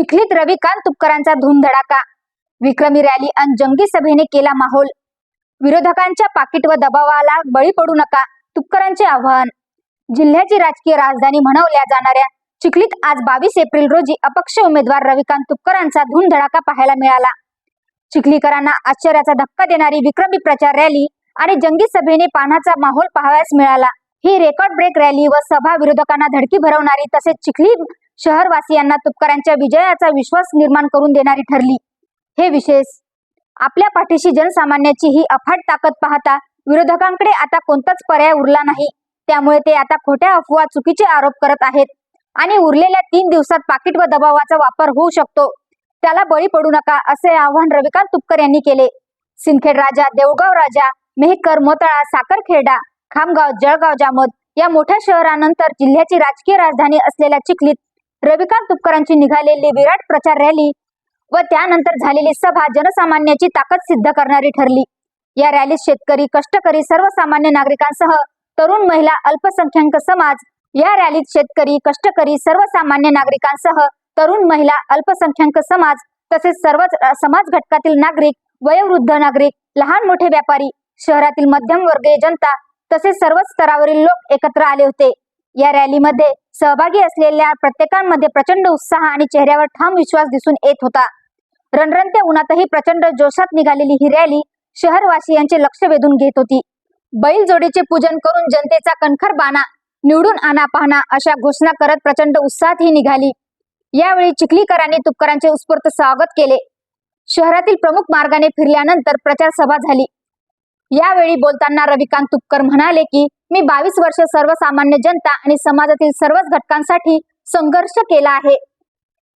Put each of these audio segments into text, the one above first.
चिखलीत रविकांत तुपकरांचा धुमधडाका विक्रमी रॅली आणि जंगी सभेने केला माहोल. विरोधकांच्या पाकिट व दबावाला बळी पडू नका तुपकरांचे आव्हान. जिल्ह्याची राजकीय राजधानी म्हणवल्या जाणाऱ्या चिखलीत आज बावीस एप्रिल रोजी अपक्ष उमेदवार रविकांत तुपकरांचा धुमधडाका पाहायला मिळाला. चिखलीकरांना आश्चर्याचा धक्का देणारी विक्रमी प्रचार रॅली आणि जंगी सभेने पानाचा माहोल पाहावयास मिळाला. ही रेकॉर्ड ब्रेक रॅली व सभा विरोधकांना धडकी भरवणारी तसेच चिखली शहरवासियांना तुपकरांच्या विजयाचा विश्वास निर्माण करून देणारी ठरली. हे विशेष आपल्या पाठीशी जनसामान्याची ही अफाट ताकद पाहता विरोधकांकडे आता कोणताच पर्याय उरला नाही. त्यामुळे ते आता खोट्या अफवा चुकीचे आरोप करत आहेत आणि उरलेल्या तीन दिवसात पाकिट व दबावाचा वापर होऊ शकतो. त्याला बळी पडू नका असे आवाहन रविकांत तुपकर यांनी केले. सिंदखेड राजा देवगाव राजा मेहकर मोताळा साखरखेडा खामगाव जळगाव जामोद या मोठ्या शहरानंतर जिल्ह्याची राजकीय राजधानी असलेल्या चिखलीत रविकांत तुपकरांची निघालेली विराट प्रचार रॅली व त्यानंतर झालेली सभा जनसामान्याची ताकद सिद्ध करणारी ठरली. या रॅलीत शेतकरी कष्टकरी सर्वसामान्य नागरिकांसह तरुण महिला अल्पसंख्याक समाज या रॅलीत शेतकरी कष्टकरी सर्वसामान्य नागरिकांसह तरुण महिला अल्पसंख्याक समाज तसेच सर्वच समाज घटकातील नागरिक वयोवृद्ध नागरिक लहान मोठे व्यापारी शहरातील मध्यम वर्गीय जनता तसेच सर्वच स्तरावरील लोक एकत्र आले होते. या रॅलीमध्ये सहभागी असलेल्या प्रत्येकांमध्ये प्रचंड उत्साह आणि चेहऱ्यावर ठाम विश्वास दिसून येत होता. रणरणत्या उन्हातही प्रचंड जोशात निघालेली ही रॅली शहरवासियांचे लक्ष वेधून घेत होती. बैल जोडीचे पूजन करून जनतेचा कणखर बाणा निवडून आणा पाहणा अशा घोषणा करत प्रचंड उत्साहात ही निघाली. यावेळी चिखलीकरांनी तुपकरांचे उत्स्फूर्त स्वागत केले. शहरातील प्रमुख मार्गाने फिरल्यानंतर प्रचार सभा झाली. यावेळी बोलताना रविकांत तुपकर म्हणाले की मी बावीस वर्ष सर्वसामान्य जनता आणि समाजातील सर्वच घटकांसाठी संघर्ष केला आहे.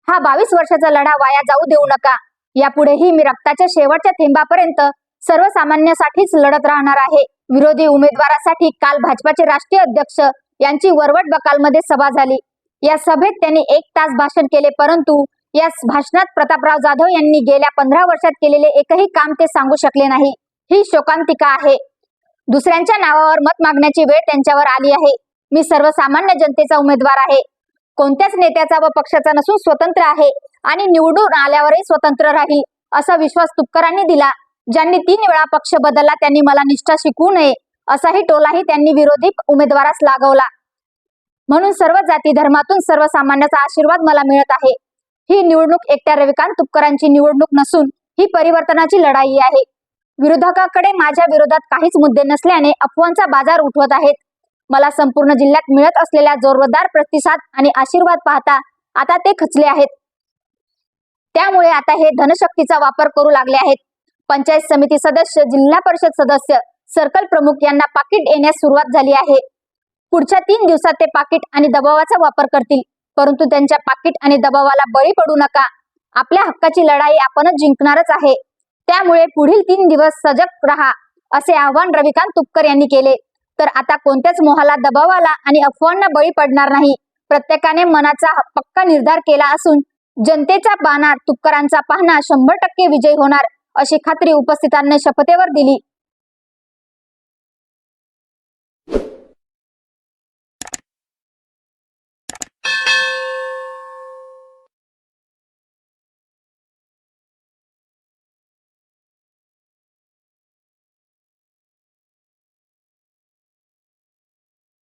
हा बावीस वर्षाचा लढा वाया जाऊ देऊ नका. यापुढेही मी रक्ताच्या शेवटच्या थेंबापर्यंत सर्वसामान्यासाठीच लढत राहणार आहे. विरोधी उमेदवारासाठी काल भाजपाचे राष्ट्रीय अध्यक्ष यांची वरवट बकालमध्ये सभा झाली. या सभेत त्यांनी एक तास भाषण केले परंतु या भाषणात प्रतापराव जाधव यांनी गेल्या पंधरा वर्षात केलेले एकही काम ते सांगू शकले नाही. ही शोकांतिका आहे. दुसऱ्यांच्या नावावर मत मागण्याची वेळ त्यांच्यावर आली आहे. मी सर्वसामान्य जनतेचा उमेदवार आहे. कोणत्याच नेत्याचा व पक्षाचा नसून स्वतंत्र आहे आणि निवडून आल्यावरही स्वतंत्र राहील असा विश्वास तुपकरांनी दिला. ज्यांनी तीन वेळा पक्ष बदलला त्यांनी मला निष्ठा शिकवू नये असाही टोलाही त्यांनी विरोधी उमेदवारास लागवला. म्हणून सर्व जाती धर्मातून सर्वसामान्याचा आशीर्वाद मला मिळत आहे. ही निवडणूक एकट्या रविकांत तुपकरांची निवडणूक नसून ही परिवर्तनाची लढाई आहे. विरोधकाकडे माझ्या विरोधात काहीच मुद्दे नसल्याने अफवांचा बाजार उठवत आहेत. मला संपूर्ण जिल्ह्यात मिळत असलेल्या जोरदार प्रतिसाद आणि आशीर्वाद पाहता आता ते खचले आहेत. त्यामुळे आता हे धनशक्तीचा वापर करू लागले आहेत. पंचायत समिती सदस्य जिल्हा परिषद सदस्य सर्कल प्रमुख यांना पाकिट येण्यास सुरुवात झाली आहे. पुढच्या तीन दिवसात ते पाकिट आणि दबावाचा वापर करतील. परंतु त्यांच्या पाकिट आणि दबावाला बळी पडू नका. आपल्या हक्काची लढाई आपणच जिंकणारच आहे. त्यामुळे पुढील तीन दिवस सजग राहा असे आवाहन रविकांत तुपकर यांनी केले. तर आता कोणत्याच मोहाला दबावाला आणि अफवांना बळी पडणार नाही. प्रत्येकाने मनाचा पक्का निर्धार केला असून जनतेचा बाणार तुपकरांचा पाहणा शंभर टक्के विजय होणार अशी खात्री उपस्थितांनी शपथेवर दिली.